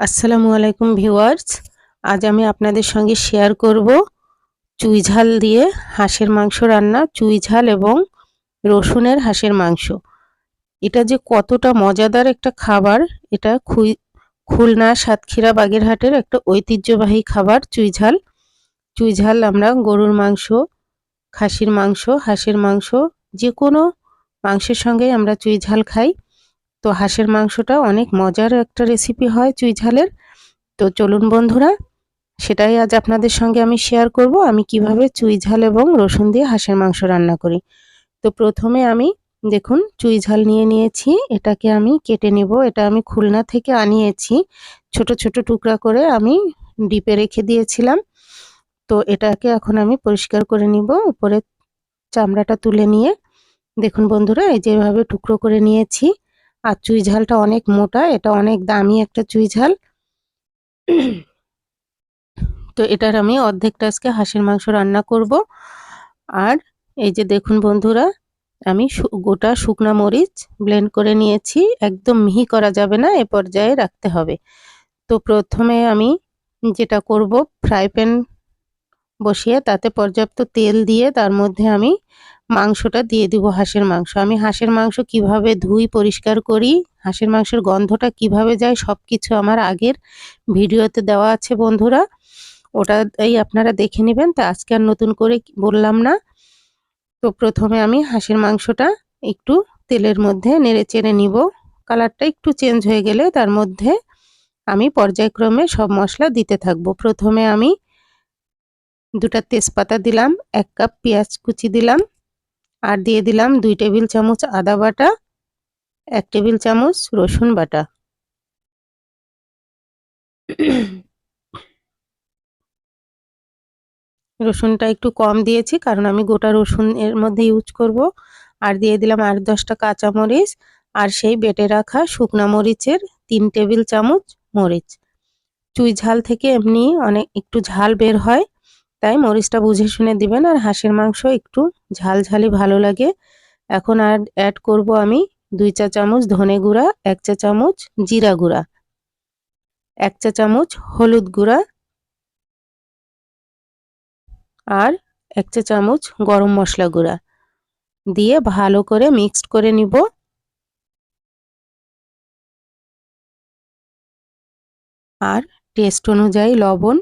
আসসালামু আলাইকুম ভিউয়ার্স। আজ আমি আপনাদের সঙ্গে শেয়ার করব চুই ঝাল দিয়ে হাঁসের মাংস রান্না, চুই ঝাল এবং রসুনের হাঁসের মাংস। এটা যে কতটা মজাদার একটা খাবার, এটা খুই খুলনা সাতক্ষীরা বাগেরহাটের একটা ঐতিহ্যবাহী খাবার, চুই ঝাল। চুই ঝাল আমরা গরুর মাংস, খাসির মাংস, হাঁসের মাংস, যে কোনো মাংসের সঙ্গে আমরা চুই ঝাল খাই। তো হাঁসের মাংসটা অনেক মজার একটা রেসিপি হয় চুই ঝালের। তো চলুন বন্ধুরা, সেটাই আজ আপনাদের সঙ্গে আমি শেয়ার করব। আমি কীভাবে চুই ঝাল এবং রসুন দিয়ে হাঁসের মাংস রান্না করি। তো প্রথমে আমি, দেখুন, চুই ঝাল নিয়ে নিয়েছি। এটাকে আমি কেটে নেব। এটা আমি খুলনা থেকে আনিয়েছি। ছোট ছোট টুকরা করে আমি ডিপে রেখে দিয়েছিলাম। তো এটাকে এখন আমি পরিষ্কার করে নিব। উপরে চামড়াটা তুলে নিয়ে। দেখুন বন্ধুরা, এই যেভাবে টুকরো করে নিয়েছি। আর চুই ঝালটা অনেক মোটা, এটা অনেক দামি একটা চুই ঝাল। তো এটার আমি অর্ধেকটা আজকে হাঁসের মাংস রান্না করব। আর এই যে দেখুন বন্ধুরা, আমি গোটা শুকনা মরিচ ব্লেন্ড করে নিয়েছি, একদম মিহি করা যাবে না, এ পর্যায়ে রাখতে হবে। তো প্রথমে আমি যেটা করব, ফ্রাই প্যান বসিয়ে তাতে পর্যাপ্ত তেল দিয়ে তার মধ্যে আমি মাংসটা দিয়ে দিব হাঁসের মাংস। আমি হাঁসের মাংস কীভাবে ধুই, পরিষ্কার করি, হাঁসের মাংসের গন্ধটা কীভাবে যায় সব কিছু আমার আগের ভিডিওতে দেওয়া আছে বন্ধুরা। ওটা এই আপনারা দেখে নেবেন। তা আজকে আর নতুন করে বললাম না। তো প্রথমে আমি হাঁসের মাংসটা একটু তেলের মধ্যে নেড়ে চেড়ে নিব। কালারটা একটু চেঞ্জ হয়ে গেলে তার মধ্যে আমি পর্যায়ক্রমে সব মশলা দিতে থাকব। প্রথমে আমি দুটা তেজপাতা দিলাম, এক কাপ পেঁয়াজ কুচি দিলাম আর দিয়ে দিলাম দুই টেবিল চামচ আদা বাটা, এক টেবিল চামচ রসুন বাটা। রসুনটা একটু কম দিয়েছি কারণ আমি গোটা রসুন এর মধ্যে ইউজ করব। আর দিয়ে দিলাম আট দশটা কাঁচামরিচ আর সেই বেটে রাখা শুকনা মরিচের তিন টেবিল চামচ মরিচ। চুই ঝাল থেকে এমনি অনেক একটু ঝাল বের হয়। তাই মরিচটা বুঝে শুনে দিবেন আর হাঁসের মাংস একটু ঝাল ঝালি ভালো লাগে। এখন আর অ্যাড করব আমি দুই চা চামচ ধনে গুঁড়া, এক চা চামচ জিরা গুঁড়া, এক চা চামচ হলুদ গুঁড়া আর এক চা চামচ গরম মশলা গুঁড়া দিয়ে ভালো করে মিক্সড করে নিব। আর টেস্ট অনুযায়ী লবণ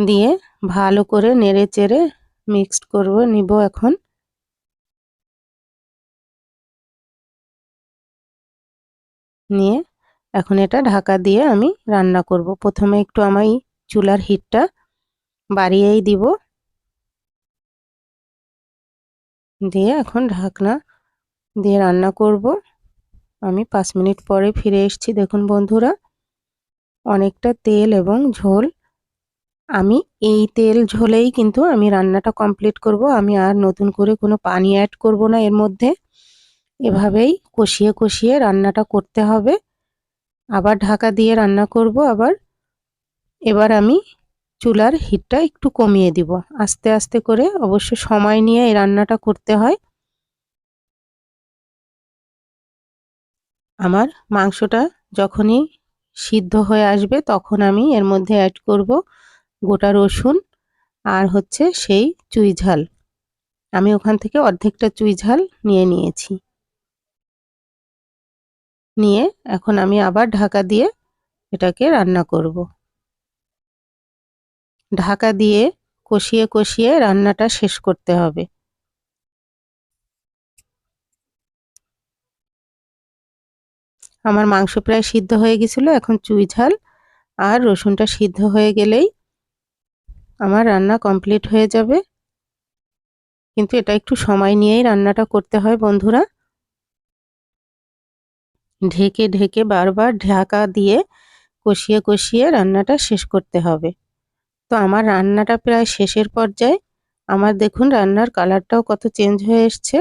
দিয়ে ভালো করে নেড়ে চেড়ে মিক্সড করব, নিব এখন। নিয়ে এখন এটা ঢাকা দিয়ে আমি রান্না করব। প্রথমে একটু আমি চুলার হিটটা বাড়িয়েই দিব। দিয়ে এখন ঢাকনা দিয়ে রান্না করব। আমি পাঁচ মিনিট পরে ফিরে এসেছি। দেখুন বন্ধুরা, অনেকটা তেল এবং ঝোল আমি এই তেল ঝোলেই কিন্তু আমি রান্নাটা কমপ্লিট করব। আমি আর নতুন করে কোনো পানি অ্যাড করব না এর মধ্যে। এভাবেই কষিয়ে কষিয়ে রান্নাটা করতে হবে। আবার ঢাকা দিয়ে রান্না করব আবার। এবার আমি চুলার হিটটা একটু কমিয়ে দিব। আস্তে আস্তে করে অবশ্য সময় নিয়ে এই রান্নাটা করতে হয়। আমার মাংসটা যখনই সিদ্ধ হয়ে আসবে তখন আমি এর মধ্যে অ্যাড করব। গোটা রসুন আর হচ্ছে সেই চুই ঝাল। আমি ওখান থেকে অর্ধেকটা চুই ঝাল নিয়ে নিয়েছি। নিয়ে এখন আমি আবার ঢাকা দিয়ে এটাকে রান্না করব। ঢাকা দিয়ে কষিয়ে কষিয়ে রান্নাটা শেষ করতে হবে। আমার মাংস প্রায় সিদ্ধ হয়ে গেছিল, এখন চুই ঝাল আর রসুনটা সিদ্ধ হয়ে গেলেই আমার রান্না কমপ্লিট হয়ে যাবে। কিন্তু এটা একটু সময় নিয়েই রান্নাটা করতে হয় বন্ধুরা। ঢেকে ঢেকে বারবার ঢাকা দিয়ে কষিয়ে কষিয়ে রান্নাটা শেষ করতে হবে। তো আমার রান্নাটা প্রায় শেষের পর্যায়ে। আমার দেখুন রান্নার কালারটাও কত চেঞ্জ হয়ে এসছে।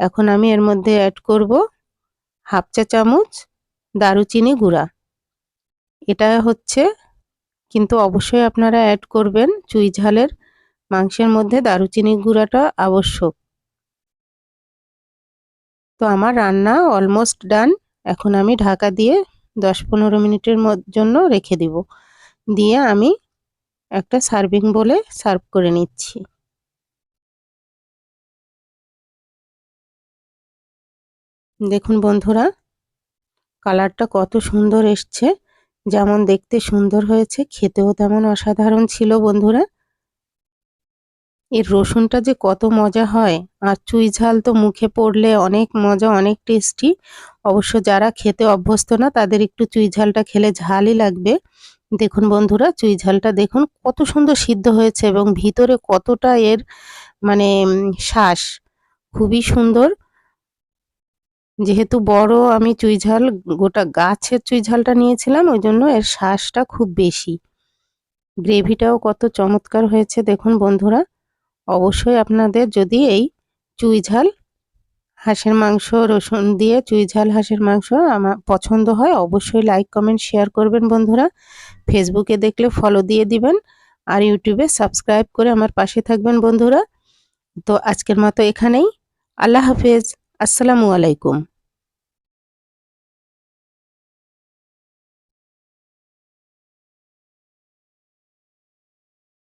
এখন আমি এর মধ্যে অ্যাড করব হাফ চা চামচ দারুচিনি গুঁড়া। এটা হচ্ছে কিন্তু অবশ্যই আপনারা অ্যাড করবেন চুই ঝালের মাংসের মধ্যে দারুচিনি গুঁড়াটা আবশ্যক। তো আমার রান্না অলমোস্ট ডান এখন আমি ঢাকা দিয়ে দশ পনেরো মিনিটের জন্য রেখে দিব। দিয়ে আমি একটা সার্ভিং বলে সার্ভ করে নিচ্ছি। দেখুন বন্ধুরা কালারটা কত সুন্দর এসছে। যেমন দেখতে সুন্দর হয়েছে, খেতেও তেমন অসাধারণ ছিল বন্ধুরা। এর রসুনটা যে কত মজা হয়, আর চুই ঝাল তো মুখে পড়লে অনেক মজা, অনেক টেস্টি। অবশ্য যারা খেতে অভ্যস্ত না, তাদের একটু চুই ঝালটা খেলে ঝালই লাগবে। দেখুন বন্ধুরা, চুই ঝালটা দেখুন, কত সুন্দর সিদ্ধ হয়েছে এবং ভিতরে কতটা এর মানে শ্বাস। খুবই সুন্দর। যেহেতু বড় আমি চুইঝাল গোটা গাছের চুইঝালটা নিয়েছিলাম, ওই জন্য এর শ্বাসটা খুব বেশি। গ্রেভিটাও কত চমৎকার হয়েছে দেখুন বন্ধুরা। অবশ্যই আপনাদের যদি এই চুইঝাল হাঁসের মাংস, রসুন দিয়ে চুইঝাল হাঁসের মাংস আমার পছন্দ হয়, অবশ্যই লাইক কমেন্ট শেয়ার করবেন বন্ধুরা। ফেসবুকে দেখলে ফলো দিয়ে দিবেন আর ইউটিউবে সাবস্ক্রাইব করে আমার পাশে থাকবেন বন্ধুরা। তো আজকের মতো এখানেই। আল্লাহ হাফেজ। আসসালামু আলাইকুম।